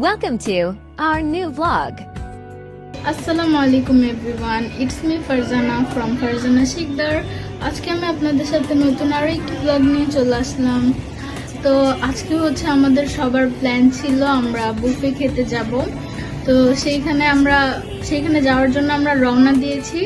Welcome to our new vlog. আসসালামু আলাইকুম everyone it's me Farzana from Farzana Shikder আজকে আমি আপনাদের সাথে নতুন আরও একটি ব্লগ নিয়ে চলে আসলাম। তো আজকে হচ্ছে আমাদের সবার প্ল্যান ছিল আমরা বুফে খেতে যাব। তো সেইখানে আমরা, সেইখানে যাওয়ার জন্য আমরা রওনা দিয়েছি।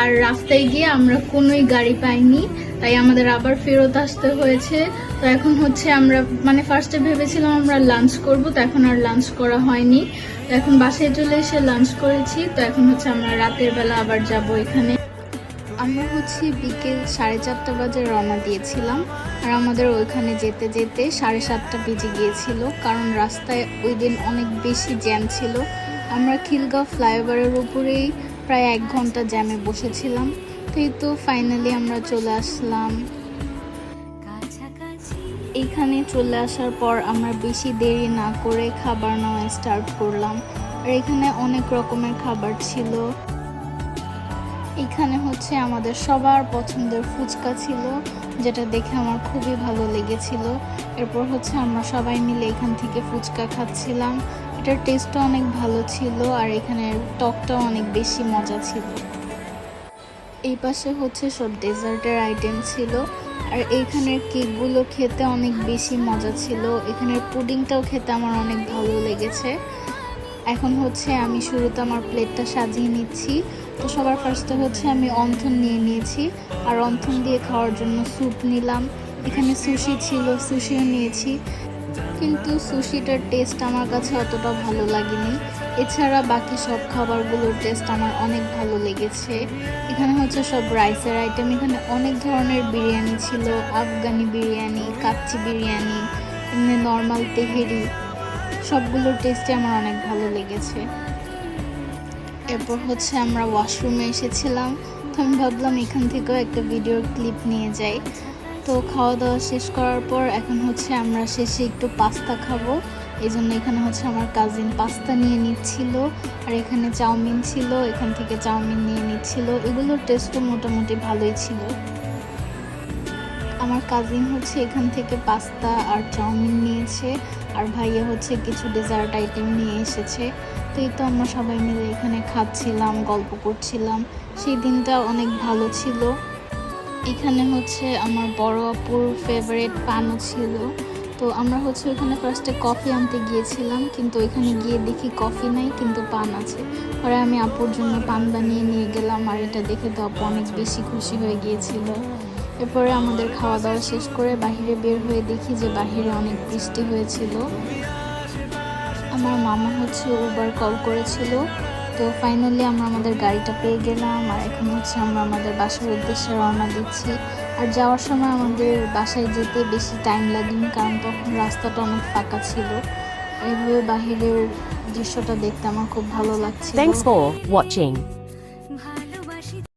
আর রাস্তায় গিয়ে আমরা কোনোই গাড়ি পাইনি। তাই আমাদের আবার ফেরত আসতে হয়েছে। তো এখন হচ্ছে আমরা মানে ফার্স্টে ভেবেছিলাম আমরা লাঞ্চ করব, তো এখন আর লাঞ্চ করা হয়নি। তো এখন বাসায় চলে এসে লাঞ্চ করেছি, তো এখন হচ্ছে আমরা রাতের বেলা আবার যাব এখানে। আমরা হচ্ছে বিকেল সাড়ে চারটা বাজে রওনা দিয়েছিলাম, আর আমাদের ওইখানে যেতে যেতে সাড়ে সাতটা বেজে গিয়েছিল, কারণ রাস্তায় ওই দিন অনেক বেশি জ্যাম ছিল। আমরা খিলগাঁও ফ্লাইওভারের উপরেই প্রায় এক ঘণ্টা জ্যামে বসেছিলাম। তো এই তো ফাইনালি আমরা চলে আসলাম। এখানে চলে আসার পর আমরা বেশি দেরি না করে খাবার নেওয়া স্টার্ট করলাম। আর এখানে অনেক রকমের খাবার ছিল। এখানে হচ্ছে আমাদের সবার পছন্দের ফুচকা ছিল, যেটা দেখে আমার খুবই ভালো লেগেছিল। এরপর হচ্ছে আমরা সবাই মিলে এখান থেকে ফুচকা খাচ্ছিলাম। এটার টেস্টও অনেক ভালো ছিল আর এখানের টকটাও অনেক বেশি মজা ছিল। এই পাশে হচ্ছে সব ডেজার্টের আইটেম ছিল আর এইখানের কেকগুলো খেতে অনেক বেশি মজা ছিল। এখানের পুডিংটাও খেতে আমার অনেক ভালো লেগেছে। এখন হচ্ছে আমি শুরুতে আমার প্লেটটা সাজিয়ে নিচ্ছি। তো সবার ফার্স্টে হচ্ছে আমি অন্থন নিয়ে নিয়েছি আর অন্থন দিয়ে খাওয়ার জন্য স্যুপ নিলাম। এখানে সুশি ছিল সুশিও নিয়েছি। কিন্তু সুশিটার টেস্ট আমার কাছে অতটা ভালো লাগেনি। এছাড়া বাকি সব খাবারগুলোর টেস্ট আমার অনেক ভালো লেগেছে। এখানে হচ্ছে সব রাইসের আইটেম এখানে অনেক ধরনের বিরিয়ানি ছিল, আফগানি বিরিয়ানি, কাচ্চি বিরিয়ানি, এমনি নর্মাল তেহেরি, সবগুলোর টেস্টই আমার অনেক ভালো লেগেছে। এরপর হচ্ছে আমরা ওয়াশরুমে এসেছিলাম। তো আমি ভাবলাম এখান থেকেও একটা ভিডিওর ক্লিপ নিয়ে যাই। তো খাওয়া দাওয়া শেষ করার পর এখন হচ্ছে আমরা শেষে একটু পাস্তা খাব। এই জন্য এখানে হচ্ছে আমার কাজিন পাস্তা নিয়ে নিচ্ছিল, আর এখানে চাউমিন ছিল, এখান থেকে চাউমিন নিয়ে নিচ্ছিল। এগুলোর টেস্টও মোটামুটি ভালোই ছিল। আমার কাজিন হচ্ছে এখান থেকে পাস্তা আর চাউমিন নিয়েছে, আর ভাইয়া হচ্ছে কিছু ডেজার্ট আইটেম নিয়ে এসেছে। তো এই তো আমরা সবাই মিলে এখানে খাচ্ছিলাম, গল্প করছিলাম। সেই দিনটা অনেক ভালো ছিল। এখানে হচ্ছে আমার বড় আপুর ফেভারিট পানও ছিল। তো আমরা হচ্ছে ওখানে ফার্স্টে কফি আনতে গিয়েছিলাম, কিন্তু ওইখানে গিয়ে দেখি কফি নাই, কিন্তু পান আছে। পরে আমি আপুর জন্য পান বানিয়ে নিয়ে গেলাম, আর এটা দেখে তো আপু অনেক বেশি খুশি হয়ে গিয়েছিল। এরপরে আমাদের খাওয়া দাওয়া শেষ করে বাইরে বের হয়ে দেখি যে বাইরে অনেক বৃষ্টি হয়েছিল। আমার মামা হচ্ছে উবার কল করেছিল। তো ফাইনালি আমরা আমাদের গাড়িটা পেয়ে গেলাম, আর এখন হচ্ছে আমরা আমাদের বাসার উদ্দেশ্যে রওনা দিচ্ছি। আর যাওয়ার সময় আমাদের বাসায় যেতে বেশি টাইম লাগেনি, কারণ তখন রাস্তাটা অনেক ফাঁকা ছিল। এইভাবে বাহিরের দৃশ্যটা দেখতে আমার খুব ভালো লাগছে থ্যাংকস ফর watching.